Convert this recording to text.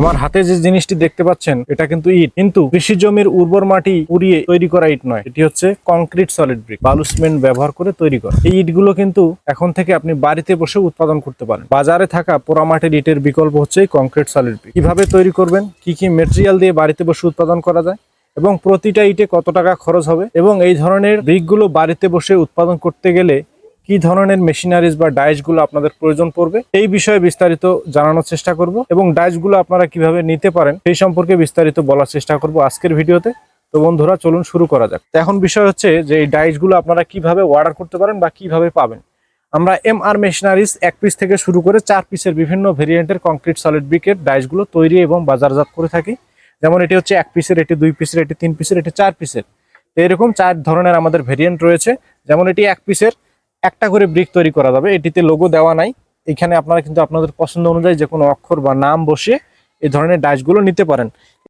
আমার হাতে যে জিনিসটি দেখতে পাচ্ছেন, এটা কিন্তু ইট। কিন্তু কৃষি জমির উর্বর মাটি পুড়িয়ে তৈরি করা ইট নয়। এটি হচ্ছে কংক্রিট সলিড ব্রিক, বালু সিমেন্ট ব্যবহার করে তৈরি করা। এই ইটগুলো কিন্তু এখন থেকে আপনি বাড়িতে বসে উৎপাদন করতে পারেন। বাজারে থাকা পোড়ামাটির ইটের বিকল্প হচ্ছে কংক্রিট সলিড ব্রিক। কীভাবে তৈরি করবেন? কি কি মেটেরিয়াল দিয়ে বাড়িতে বসে উৎপাদন করা যায়? এবং প্রতিটা ইটে কত টাকা খরচ হবে? এবং এই ধরনের ব্রিকগুলো বাড়িতে বসে উৎপাদন করতে গেলে কি ধরনের মেশিনারিজ বা ডাইসগুলো আপনাদের প্রয়োজন পড়বে, এই বিষয়ে বিস্তারিত জানানোর চেষ্টা করব এবং ডাইসগুলো আপনারা কীভাবে নিতে পারেন, সেই সম্পর্কে বিস্তারিত বলার চেষ্টা করব আজকের ভিডিওতে। তো বন্ধুরা, চলুন শুরু করা যাক। এখন বিষয় হচ্ছে যে এই ডাইসগুলো আপনারা কীভাবে অর্ডার করতে পারেন বা কীভাবে পাবেন। আমরা এম আর মেশিনারিজ এক পিস থেকে শুরু করে চার পিসের বিভিন্ন ভেরিয়েন্টের কংক্রিট সলিড ব্রিকের ডাইসগুলো তৈরি এবং বাজারজাত করে থাকি। যেমন এটি হচ্ছে এক পিসের এটি দুই পিসের এটি তিন পিসের এটি চার পিসের এরকম চার ধরনের আমাদের ভেরিয়েন্ট রয়েছে। যেমন এটি এক পিসের একটা করে ব্রিক তৈরি করা যাবে। এটিতে লোগো দেওয়া নাই। এখানে আপনারা কিন্তু আপনাদের পছন্দ অনুযায়ী যে কোনো অক্ষর বা নাম বসিয়ে এ ধরনের ডাইসগুলো নিতে পারেন।